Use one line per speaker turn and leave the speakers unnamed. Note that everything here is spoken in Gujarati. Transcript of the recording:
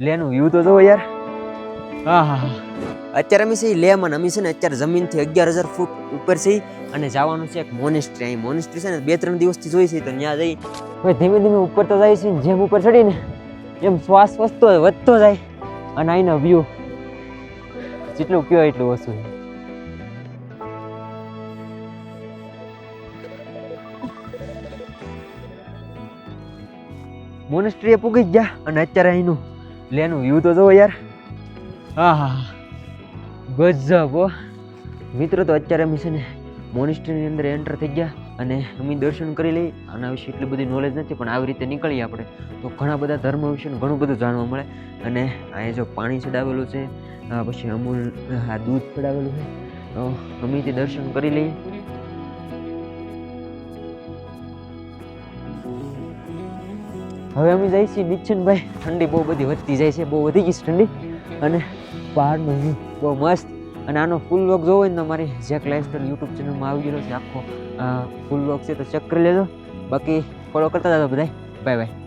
લેનું વ્યૂ તો જોવો યાર. હા હા હા. અત્યારે અમે છે ઈ લેમાં અને અમે છે ને અત્યારે જમીનથી અગિયાર હજાર ફૂટ ઉપર છે અને જવાનું છે એક મોનેસ્ટ્રી અહીં મોનેસ્ટ્રી છે ને બે ત્રણ દિવસથી જોઈ છે તો ત્યાં જઈ હવે ધીમે ધીમે ઉપર તો જાય છે ને જેમ ઉપર ચડીને એમ શ્વાસ વધતો વધતો જાય અને અહીંનો વ્યૂ જેટલું કયો એટલું ઓછું છે. મોનેસ્ટ્રીએ પૂગી ગયા અને અત્યારે અહીંનું લેનું વ્યૂ તો જોવો યાર. હા હા હા ગજબ હો. મિત્રો તો અત્યારે અમે છે ને મોનિસ્ટ્રીની અંદર એન્ટર થઈ ગયા અને અમે દર્શન કરી લઈ આના વિશે એટલી બધી નોલેજ નથી પણ આવી રીતે નીકળીએ આપણે. તો ઘણા બધા ધર્મ વિશે ઘણું બધું જાણવા મળે. અને અહીંયા જો પાણી ચડાવેલું છે આ પછી અમૂલ આ દૂધ ચડાવેલું છે. તો અમે તે દર્શન કરી લઈએ. હવે અમે જઈએ છીએ નિચ્છનભાઈ ઠંડી બહુ બધી વધતી જાય છે, બહુ વધી ગઈ છે ઠંડી. અને પહાડનો વ્યૂ બહુ મસ્ત. અને આનો ફૂલ વર્ક જોવો હોય ને તમારી મારી જેક લાઈફસ્ટાઈલ યુટ્યુબ ચેનલમાં આવી ગયેલો છે. આખો ફૂલ વર્ક છે તો ચેક કરી લેજો. બાકી ફોલો કરતા જાજો બધાય બાય બાય